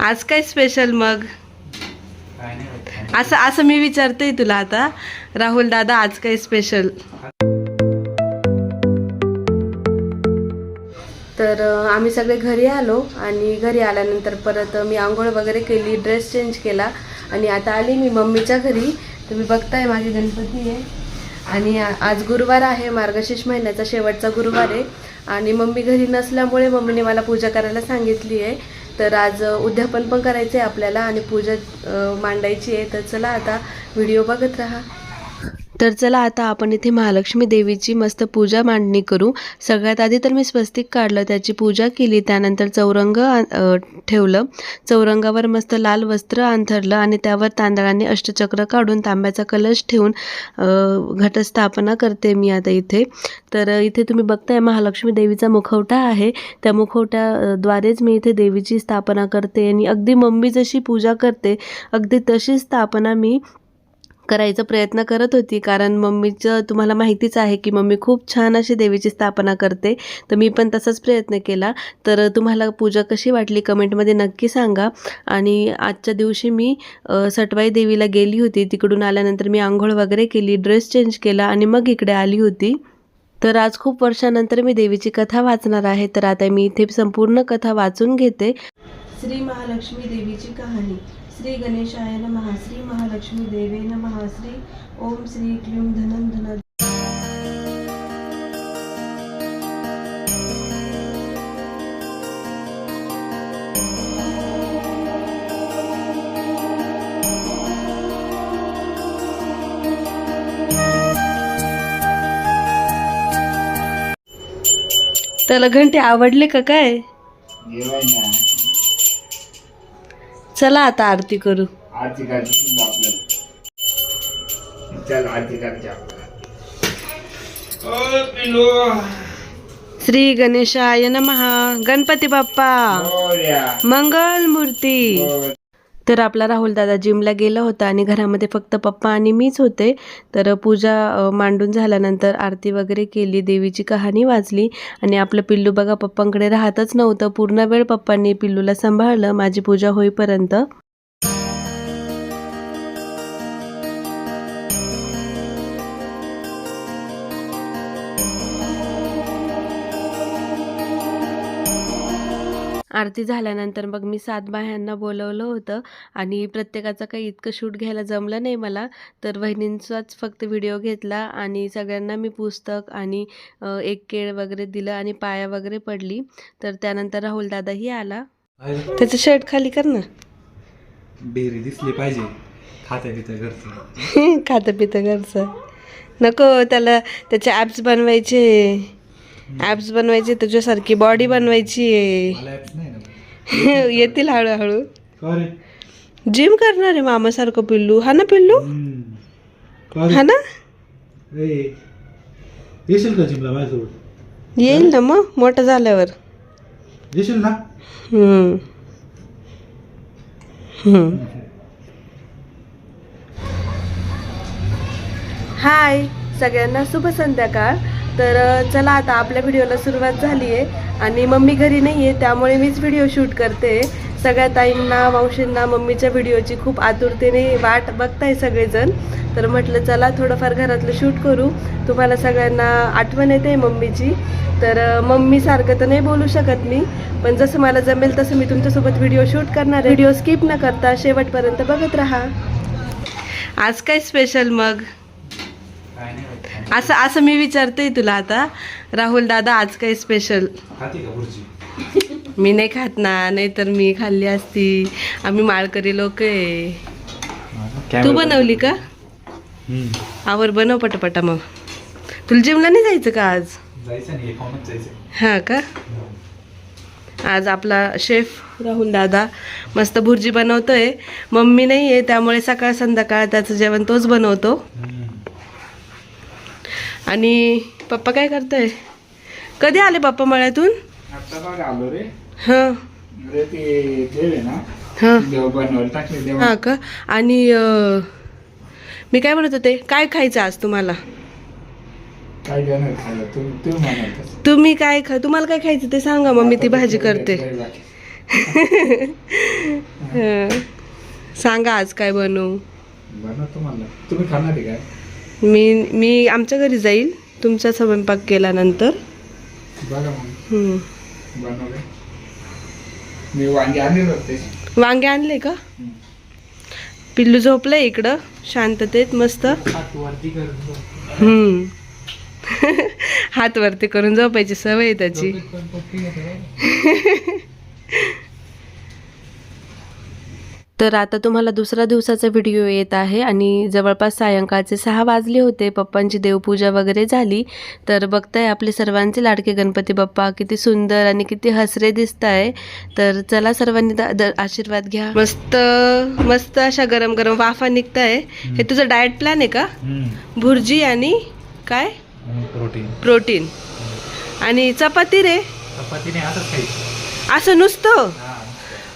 आज काय स्पेशल मग? असं असं मी विचारते तुला आता. राहुल दादा आज काय स्पेशल तर आम्ही सगळे घरी आलो आणि घरी आल्यानंतर परत मी आंघोळ वगैरे केली ड्रेस चेंज केला. आणि आता आली मी मम्मीच्या घरी. तुम्ही बघताय माझी गणपती आहे. आणि आज गुरुवार आहे मार्गशीर्ष महिन्याचा शेवटचा गुरुवार आहे. आणि मम्मी घरी नसल्यामुळे मम्मीने मला पूजा करायला सांगितली आहे. तर आज उद्यापन पण करायचं आहे आपल्याला आणि पूजा मांडायची आहे. तर चला आता व्हिडिओ बघत राहा. तर चला आता आपण इथे महालक्ष्मी देवीची मस्त पूजा मांडणी करू. सगळ्यात आधी तर मी स्वस्तिक काढलं त्याची पूजा केली त्यानंतर चौरंग ठेवलं. चौरंगावर मस्त लाल वस्त्र अंथरलं आणि त्यावर तांदळाने अष्टचक्र काढून तांब्याचा कलश ठेवून घटस्थापना करते मी आता इथे. तर इथे तुम्ही बघताय महालक्ष्मी देवीचा मुखवटा आहे. त्या मुखवट्याद्वारेच मी इथे देवीची स्थापना करते आणि अगदी मम्मी जशी पूजा करते अगदी तशीच स्थापना मी करायचा प्रयत्न करत होती. कारण मम्मीचं तुम्हाला माहितीच आहे की मम्मी खूप छान अशी देवीची स्थापना करते. तर मी पण तसाच प्रयत्न केला. तर तुम्हाला पूजा कशी वाटली कमेंटमध्ये नक्की सांगा. आणि आजच्या दिवशी मी सटवाई देवीला गेली होती. तिकडून आल्यानंतर मी आंघोळ वगैरे केली ड्रेस चेंज केला आणि मग इकडे आली होती. तर आज खूप वर्षानंतर मी देवीची कथा वाचणार आहे. तर आता मी इथे संपूर्ण कथा वाचून घेते. श्री महालक्ष्मी देवीची कहाणी. श्री गणेशाय नमः श्री महालक्ष्मी देवे नमः श्री ओम श्री क्लीं धनं धन त्याला घंटे आवडले का काय? चला आता आरती करू आरती करायची आपल्याला चल आरती करायची आपल्याला ओ पिलो श्री गणेशाय नमः गणपती बाप्पा मोरया. मंगल मूर्ती मोर. तर आपला राहुल दादा जिमला गेला होता आणि घरामध्ये फक्त पप्पा आणि मीच होते. तर पूजा मांडून झाल्यानंतर आरती वगैरे केली देवीची कहाणी वाचली आणि आपलं पिल्लू बघा पप्पांकडे राहतच नव्हतं. पूर्ण वेळ पप्पांनी पिल्लूला सांभाळलं. माझी पूजा होईपर्यंत आरती झाल्यानंतर मग मी सात बाह्यांना बोलवलं होतं आणि प्रत्येकाचं काही इतकं शूट घ्यायला जमलं नाही मला. तर वहिनींचाच फक्त व्हिडिओ घेतला आणि सगळ्यांना मी पुस्तक आणि एक केळ वगैरे दिलं आणि पाया वगैरे पडली. तर त्यानंतर राहुल दादाही आला. त्याचं शर्ट खाली कर ना. बेरी दिसली पाहिजे. घरचं. खातं पितं घरचं. नको त्याला त्याचे ॲप्स बनवायचे. ॲप्स बनवायचे तुझ्यासारखी बॉडी बनवायची आहे. मला ऍप्स नाही ना. येतील हळूहळू. जिम करणार आहे मामासारखं पिल्लू. हा ना पिल्लू? हा ना? ए, येशील का जिमला माझ्यासोबत? येईल ना मग मोठं झाल्यावर. हम्म. हम्म. हाय सगळ्यांना शुभ संध्याकाळ. तर चला आता आपल्या व्हिडिओला सुरुवात झाली आहे आणि मम्मी घरी नाही आहे त्यामुळे मीच व्हिडिओ शूट करते. सगळ्या ताईंना मावशींना मम्मीच्या व्हिडिओची खूप आतुरतेने वाट बघताय सगळेजण. तर म्हटलं चला थोडंफार घरातलं शूट करू. तुम्हाला सगळ्यांना आठवण येते मम्मीची. तर मम्मीसारखं तर नाही बोलू शकत मी पण जसं मला जमेल तसं मी तुमच्यासोबत व्हिडिओ शूट करणार व्हिडिओ स्किप न करता शेवटपर्यंत बघत राहा. आज काय स्पेशल मग? नाही नाही. असं असं मी विचारते तुला आता. राहुल दादा आज काय स्पेशल खाते का बुर्जी? मी नाही खात ना नाहीतर मी खाल्ली असती. आम्ही माळकरी लोक आहे. तू बनवली का? हम्म. आवर बनव पटापटा मग. तुला जेवणा नाही जायचं का आज? जायचं नाही हे हां का? आज आपला शेफ राहुल दादा मस्त भुर्जी बनवतोय. मम्मी नाही आहे त्यामुळे सकाळ संध्याकाळ त्याचं जेवण तोच बनवतो. आणि पप्पा काय करताय? कधी आले पप्पा मळ्यातून? आलो रे. हां. हां. हां का? आणि मी काय म्हणत होते? काय खायचं आज तुम्हाला? तुम्ही काय खा तुम्हाला काय खायचं ते सांगा मग मी ती भाजी करते. हं. सांगा आज काय बनवू. बनवतो म्हणलं तुम्ही खाणार आहे काय? मी मी आमच्या घरी जाईल. तुमचा स्वयंपाक केल्यानंतर. वांगे आणले का? पिल्लू झोपलंय इकडं. शांततेत मस्त. हम्म. हात वरती करून झोपायची सवय त्याची. तर आता तुम्हाला दुसऱ्या दिवसाचा व्हिडिओ येत आहे आणि जवळपास सायंकाळचे सहा वाजले होते. पप्पांची देवपूजा वगैरे झाली. तर बघताय आपले सर्वांचे लाडके गणपती बाप्पा किती सुंदर आणि किती हसरे दिसत आहे तर चला सर्वांनी आशीर्वाद घ्या. मस्त मस्त अशा गरम गरम वाफा निघताय. हे तुझं डाएट प्लॅन आहे का? भुर्जी आणि काय? प्रोटीन प्रोटीन आणि चपाती रे? खायचं. असं नुसतं?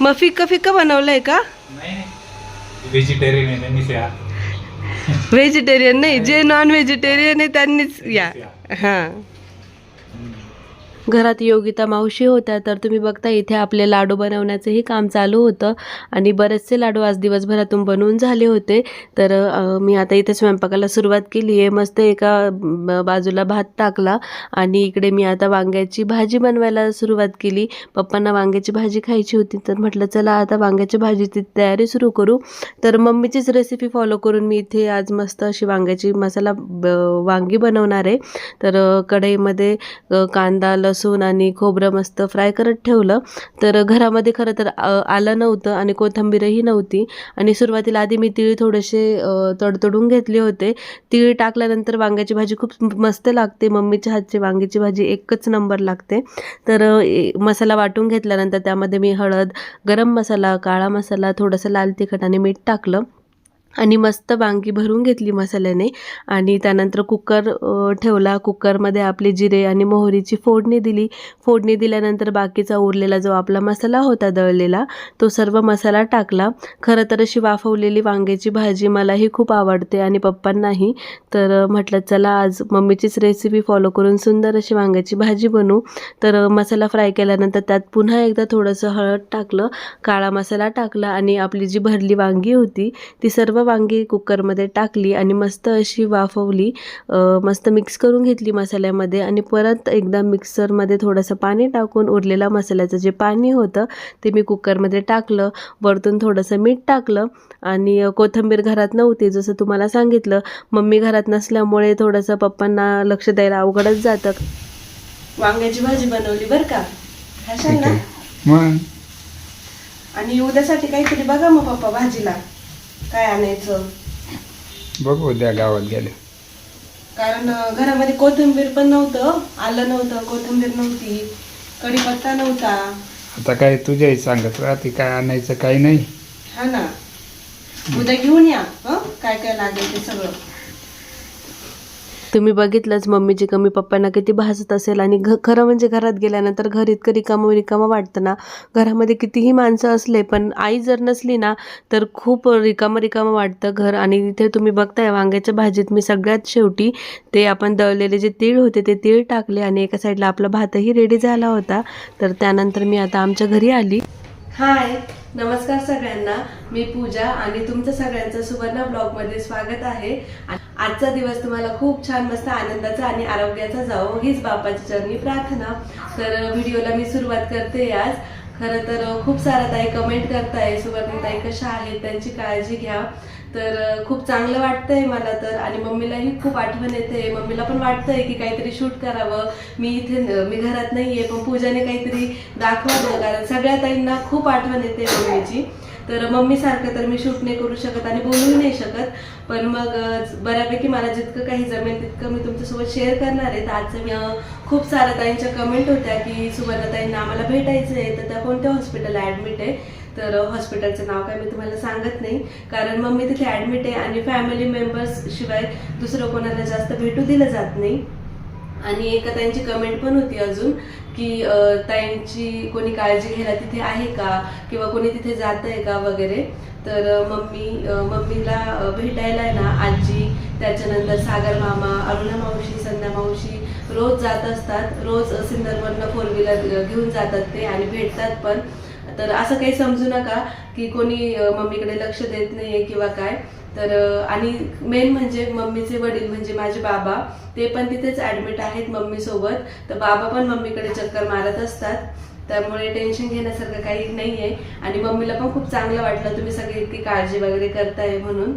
मग फिक्क फिक्क बनवलंय का? व्हेजिटेरियन आहे त्यांनी त्या व्हेजिटेरियन नाही जे नॉन व्हेजिटेरियन आहे त्यांनीच या. हां. घरात योगिता मावशी होत्या तर तुम्ही बघता इथे आपले लाडू बनवण्याचंही काम चालू होतं. आणि बरेचसे लाडू आज दिवसभरातून बनवून झाले होते. तर मी आता इथे स्वयंपाकाला सुरुवात केली आहे. मस्त एका बाजूला भात टाकला आणि इकडे मी आता वांग्याची भाजी बनवायला सुरुवात केली. पप्पांना वांग्याची भाजी खायची होती तर म्हटलं चला आता वांग्याची भाजीची तयारी सुरू करू. तर मम्मीचीच रेसिपी फॉलो करून मी इथे आज मस्त अशी वांग्याची मसाला ब- वांगी बनवणार आहे. तर कढईमध्ये कांदा लसूण आणि खोबरं मस्त फ्राय करत ठेवलं. तर घरामध्ये खरं तर आलं नव्हतं आणि कोथिंबीरही नव्हती. आणि सुरुवातीला आधी मी तिळ थोडेसे तडतडून घेतले होते. तिळ टाकल्यानंतर वांग्याची भाजी खूप मस्त लागते. मम्मीच्या हातची वांग्याची भाजी एकच नंबर लागते. तर ए- मसाला वाटून घेतल्यानंतर त्यामध्ये मी हळद गरम मसाला काळा मसाला थोडंसं लाल तिखट आणि मीठ टाकलं. आणि मस्त वांगी भरून घेतली मसाल्याने. आणि त्यानंतर कुकर ठेवला. कुकरमध्ये आपले जिरे आणि मोहरीची फोडणी दिली. फोडणी दिल्यानंतर बाकीचा उरलेला जो आपला मसाला होता दळलेला तो सर्व मसाला टाकला. खरं तर अशी वाफवलेली वांग्याची भाजी मलाही खूप आवडते आणि पप्पांनाही. तर म्हटलं चला आज मम्मीचीच रेसिपी फॉलो करून सुंदर अशी वांग्याची भाजी बनवू. तर मसाला फ्राय केल्यानंतर त्यात पुन्हा एकदा थोडंसं हळद टाकलं. काळा मसाला टाकला आणि आपली जी भरली वांगी होती ती सर्व वांगी कुकरमध्ये टाकली आणि मस्त अशी वाफवली. मस्त मिक्स करून घेतली मसाल्यामध्ये आणि परत एकदा मिक्सरमध्ये थोडंसं पाणी टाकून उरलेलं मसाल्याचं जे पाणी होतं ते मी कुकरमध्ये टाकलं. वरतून थोडंसं मीठ टाकलं आणि कोथिंबीर घरात नव्हती जसं तुम्हाला सांगितलं. मम्मी घरात नसल्यामुळे थोडंसं पप्पांना लक्ष द्यायला अवघडच जातं. वांग्याची भाजी बनवली बरं का? खाशाल ना? मग? आणि उद्यासाठी काहीतरी बघा मग पप्पा भाजीला. काय आणायचं? बघू उद्या गावात गेले. कारण घरामध्ये कोथिंबीर पण नव्हतं आलं नव्हतं कोथिंबीर नव्हती कढीपत्ता नव्हता. आता काय तुझ्याही सांगत राहते काय आणायचं काही नाही. हा ना. उद्या घेऊन या हं? काय काय लागेल ते सगळं. तुम्ही बघितलंच मम्मीची कमी पप्पांना किती भासत असेल आणि घ खरं म्हणजे घरात गेल्यानंतर घर इतकं रिकामं रिकामं वाटतं ना. घरामध्ये कितीही माणसं असले पण आई जर नसली ना तर खूप रिकामं रिकामं वाटतं घर. आणि इथे तुम्ही बघताय वांग्याच्या भाजीत मी सगळ्यात शेवटी ते आपण दळलेले जे तीळ होते ते तीळ टाकले आणि एका साईडला आपला भातही रेडी झाला होता. तर त्यानंतर मी आता आमच्या घरी आली. हाय नमस्कार सगळ्यांना. मी पूजा आणि तुमचं सगळ्यांचं सुवर्ण ब्लॉगमध्ये स्वागत आहे. आजचा दिवस तुम्हाला खूप छान मस्त आनंदाचा आणि आरोग्याचा जावो हीच बापाची चरणी प्रार्थना. तर व्हिडिओला मी सुरुवात करते आज. खरं तर खूप सारा ताई कमेंट करताय. सुवर्ण ताई कशा आहेत? त्यांची काळजी घ्या. तर खूप चांगलं वाटतंय मला तर. आणि मम्मीलाही खूप आठवण येते. मम्मीला पण वाटतंय की काहीतरी शूट करावं. मी इथे मी घरात नाहीये पण पूजाने काहीतरी दाखवावं. कारण सगळ्या ताईंना खूप आठवण येते मम्मीची. तर मम्मी सारखं तर मी शूट नाही करू शकत आणि बोलूही नाही शकत. पण मग बऱ्यापैकी मला जितकं काही जमेल तितकं मी तुमच्यासोबत शेअर करणार आहे. तर आजचं मी खूप साऱ्या ताईंच्या कमेंट होत्या की सुवर्णताईंना आम्हाला भेटायचं आहे तर त्या कोणत्या हॉस्पिटलला ॲडमिट आहे? तर हॉस्पिटलचं नाव काय मी तुम्हाला सांगत नाही. कारण मम्मी तिथे ॲडमिट आहे आणि फॅमिली मेंबर्स शिवाय दुसरं कोणाला जास्त भेटू दिलं जात नाही. आणि एका ताईंची कमेंट पण होती अजून की त्यांची ताईंची कोणी काळजी घ्यायला तिथे आहे का? किंवा कोणी तिथे जात आहे का वगैरे? तर मम्मी मम्मीला भेटायला आहे ना आजी त्याच्यानंतर सागर मामा अरुणा मावशी संध्या मावशी रोज जात असतात. रोज सिंदरवरनं फोर व्हीलर घेऊन जातात ते आणि भेटतात पण. तर असं काही समजू नका की कोणी मम्मीकडे लक्ष देत नाहीये किंवा काय. तर आणि मेन म्हणजे मम्मीचे वडील म्हणजे माझे बाबा ते पण तिथेच ऍडमिट आहेत मम्मी सोबत तर बाबा पण मम्मीकडे चक्कर मारत असतात. त्यामुळे टेन्शन घेण्यासारखं काही नाहीये. आणि मम्मीला पण खूप चांगलं वाटलं तुम्ही सगळी इतकी काळजी वगैरे करताय म्हणून.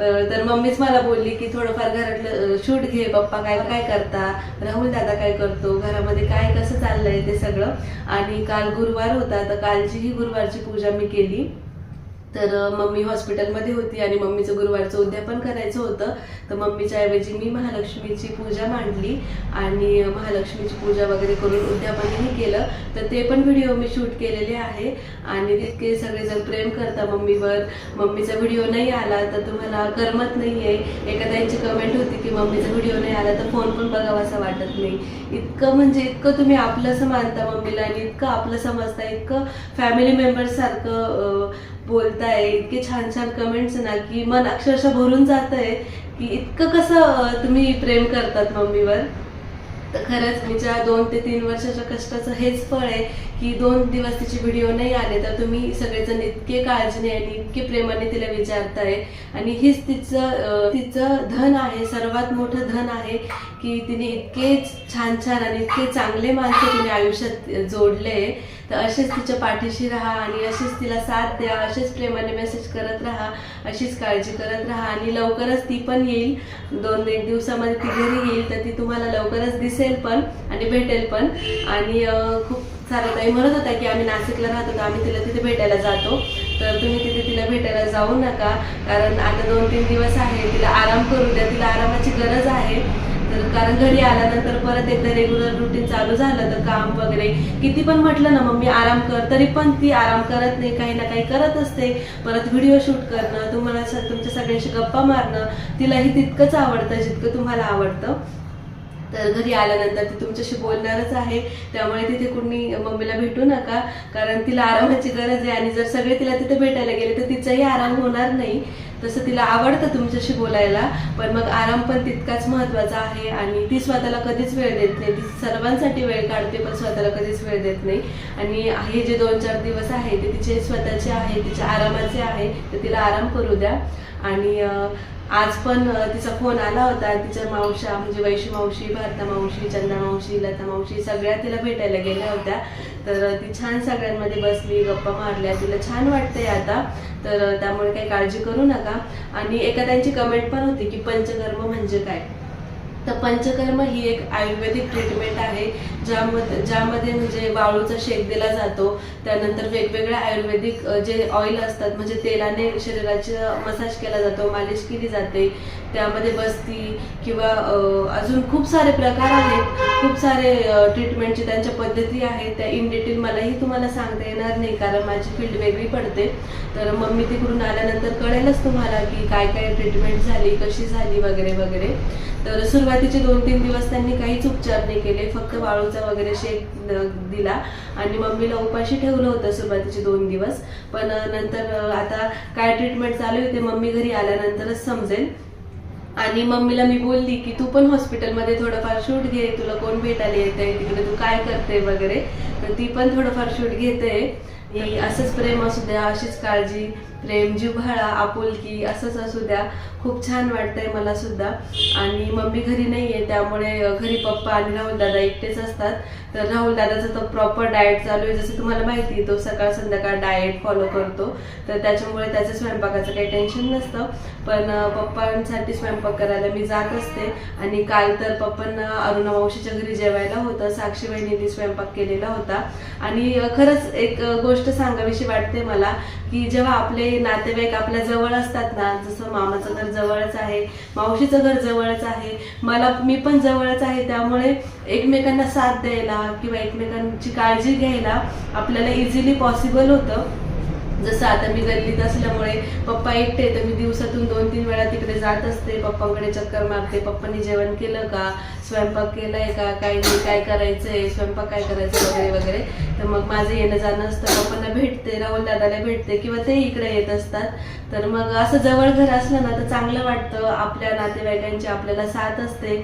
तर मम्मीच मला बोलली की थोडंफार घरातलं शूट घे पप्पा काय काय करता राहुल दादा काय करतो घरामध्ये काय कसं चाललंय ते सगळं. आणि काल गुरुवार होता तर कालची ही गुरुवारची पूजा मी केली. तर मम्मी हॉस्पिटलमध्ये होती आणि मम्मीचं गुरुवारचं उद्यापन करायचं होतं. तर मम्मीच्या ऐवजी मी महालक्ष्मीची पूजा मांडली आणि महालक्ष्मीची पूजा वगैरे करून उद्यापनही केलं. तर ते पण व्हिडिओ मी शूट केलेले आहे आणि तितके सगळेजण प्रेम करता मम्मीवर. मम्मीचा व्हिडिओ नाही आला तर तुम्हाला करमत नाहीये. एखाद्यांची कमेंट होती की मम्मीचा व्हिडिओ नाही आला तर फोन पण बघावासा वाटत नाही. इतकं म्हणजे इतकं तुम्ही आपलंसं मानता मम्मीला आणि इतकं आपलं समजता इतकं फॅमिली मेंबर्स सारखं बोलताय इतके छान छान कमेंट्स ना की मन अक्षरशः भरून जात आहे की इतकं कसं तुम्ही प्रेम करतात मम्मीवर? तर खरंच तिच्या दोन ते तीन वर्षाच्या कष्टाचं हेच फळ आहे की दोन दिवस तिचे व्हिडिओ नाही आले तर तुम्ही सगळेजण इतके काळजीने आणि इतके प्रेमाने तिला विचारताय. आणि हीच तिचं तिचं धन आहे सर्वात मोठं धन आहे की तिने इतके छान छान आणि इतके चांगले माणसं तिने आयुष्यात जोडले. तर असेच तिच्या पाठीशी राहा आणि अशीच तिला साथ द्या असेच प्रेमाने मेसेज करत राहा अशीच काळजी करत राहा आणि लवकरच ती पण येईल. दोन एक दिवसामध्ये ती घरी येईल तर ती तुम्हाला लवकरच दिसेल पण आणि भेटेल पण. आणि खूप सारं म्हणत होता की आम्ही नाशिकला राहतो तर आम्ही तिला तिथे भेटायला जातो. तर तुम्ही तिथे तिला भेटायला जाऊ नका कारण आता दोन तीन दिवस आहे तिला आराम करू द्या तिला आरामाची गरज आहे. तर कारण घरी आल्यानंतर परत एकदा रेग्युलर रुटीन चालू झालं तर काम वगैरे. किती पण म्हटलं ना मम्मी आराम कर तरी पण ती आराम करत नाही काही ना काही करत असते. परत व्हिडिओ शूट करणं तुम्हाला तुमच्या सगळ्यांशी गप्पा मारणं तिलाही तितकंच आवडतं जितकं तुम्हाला आवडतं. तर घरी आल्यानंतर ती तुमच्याशी बोलणारच आहे. त्यामुळे तिथे कुणी मम्मीला भेटू नका. कारण तिला आरामाची गरज आहे आणि जर सगळे तिला तिथे भेटायला गेले तर तिचाही आराम होणार नाही. तसं तिला आवडतं तुमच्याशी बोलायला. पण मग आराम पण तितकाच महत्त्वाचा आहे आणि ती स्वतःला कधीच वेळ देत नाही. ती सर्वांसाठी वेळ काढते पण स्वतःला कधीच वेळ देत नाही. आणि हे जे दोन चार दिवस आहे ते तिचे स्वतःचे आहे तिच्या आरामाचे आहे तर तिला आराम करू द्या. आणि आज पण तिचा फोन आला होता. तिच्या मावशा म्हणजे वैशी मावशी भारता मावशी चंदा मावशी लता मावशी सगळ्या तिला भेटायला गेल्या होत्या. तर ती छान सगळ्यांमध्ये बसली गप्पा मारल्या. तिला छान वाटतंय आता. तर त्यामुळे काही काळजी करू नका. आणि एका त्यांची कमेंट पण होती की पंचकर्म म्हणजे काय? तर पंचकर्म ही एक आयुर्वेदिक ट्रीटमेंट आहे ज्यामध्ये ज्यामध्ये म्हणजे वाळूचा शेक दिला जातो. त्यानंतर वेगवेगळ्या आयुर्वेदिक जे ऑइल असतात म्हणजे तेलाने शरीराचा मसाज केला जातो मालिश केली जाते. त्यामध्ये बसती किंवा अजून खूप सारे प्रकार आहेत. खूप सारे ट्रीटमेंटची त्यांच्या पद्धती आहेत. त्या इन डिटेल मलाही तुम्हाला सांगता येणार नाही कारण माझी फील्ड वेगळी पडते. तर मग मी तिकडून आल्यानंतर कळेलच तुम्हाला की काय काय ट्रीटमेंट झाली कशी झाली वगैरे वगैरे. तर सुरुवातीचे दोन तीन दिवस त्यांनी काहीच उपचार नाही केले. फक्त वाळूचा वगैरे शेक दिला. आणि मम्मीला उपाशी ठेवलं होतं सुरुवातीचे दोन दिवस. पण नंतर आता काय ट्रीटमेंट चालू आहे ते मम्मी घरी आल्यानंतरच समजेल. आणि मम्मीला मी बोलली की तू पण हॉस्पिटलमध्ये थोडंफार शूट घे तुला कोण भेटायला येते तिकडे तू काय करते वगैरे. तर ती पण थोडंफार शूट घेते. असंच प्रेम असू द्या अशीच काळजी. प्रेम जिव्हाळा आपुलकी असंच असू द्या. खूप छान वाटतंय मला सुद्धा. आणि मम्मी घरी नाही आहे त्यामुळे घरी पप्पा आणि राहुल दादा एकटेच असतात. तर राहुल दादाचा तो प्रॉपर डाएट चालू आहे. जसं तुम्हाला माहिती आहे तो सकाळ संध्याकाळ डाएट फॉलो करतो. तर त्याच्यामुळे त्याचं स्वयंपाकाचं काही टेन्शन नसतं. पण पप्पांसाठी स्वयंपाक करायला मी जात असते. आणि काल तर पप्पांना अरुणा मावशीच्या घरी जेवायला होतं. साक्षी वहिनींनी स्वयंपाक केलेला होता. आणि खरंच एक गोष्ट सांगावीशी वाटते मला. की जेव्हा आपले नातेवाईक आपल्या जवळ असतात ना जसं मामाचं घर जवळच आहे मावशीचं घर जवळच आहे मला मी पण जवळच आहे त्यामुळे एकमेकांना साथ द्यायला किंवा एकमेकांची काळजी घ्यायला आपल्याला इझिली पॉसिबल होतं. जसं आता मी गल्लीत असल्यामुळे पप्पा एकटे तर मी दिवसातून दोन तीन वेळा तिकडे जात असते. पप्पांकडे चक्कर मारते. पप्पांनी जेवण केलं का? स्वयंपाक केलाय का? काय नाही काय करायचंय? स्वयंपाक काय करायचं वगैरे वगैरे. तर मग माझं येणं जाणं असतं. पप्पांना भेटते राहुल दादाला भेटते किंवा ते इकडे येत असतात. तर मग असं जवळ घर असलं ना तर चांगलं वाटतं. आपल्या नातेवाईकांची आपल्याला साथ असते.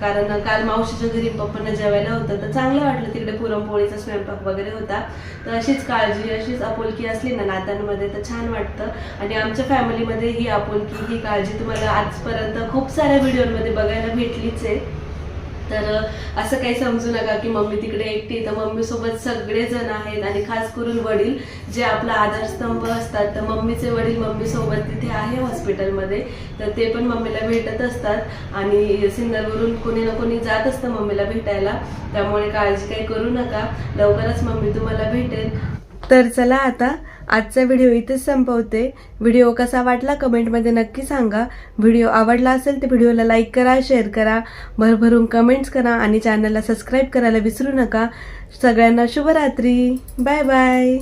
कारण काल मावशीच्या घरी पप्पांना जेवायला होतं तर चांगलं वाटलं. तिकडे पुरणपोळीचा स्वयंपाक वगैरे होता. तर अशीच काळजी अशीच आपुलकी असली ना नात्यांमध्ये तर छान वाटतं. आणि आमच्या फॅमिलीमध्ये ही आपुलकी ही काळजी तुम्हाला आजपर्यंत खूप साऱ्या व्हिडिओमध्ये बघायला भेटलीच आहे. तर असं काही समजू नका की मम्मी तिकडे एकटी तर मम्मी सोबत सगळे जण आहेत आणि खास करून वडील जे आपला आधारस्तंभ असतात तर मम्मीचे वडील मम्मी सोबत तिथे आहे हॉस्पिटलमध्ये तर ते पण मम्मीला भेटत असतात आणि सिन्नरवरून कोणी ना कोणी जात असतं मम्मीला भेटायला त्यामुळे काळजी काही करू नका. लवकरच मम्मी तुम्हाला भेटेल. तर चला आता आजचा व्हिडिओ इथेच संपवते. व्हिडिओ कसा वाटला कमेंटमध्ये नक्की सांगा. व्हिडिओ आवडला असेल तर व्हिडिओला लाईक करा शेअर करा. भरभरून कमेंट्स करा आणि चॅनलला सबस्क्राईब करायला विसरू नका. सगळ्यांना शुभरात्री. Bye bye.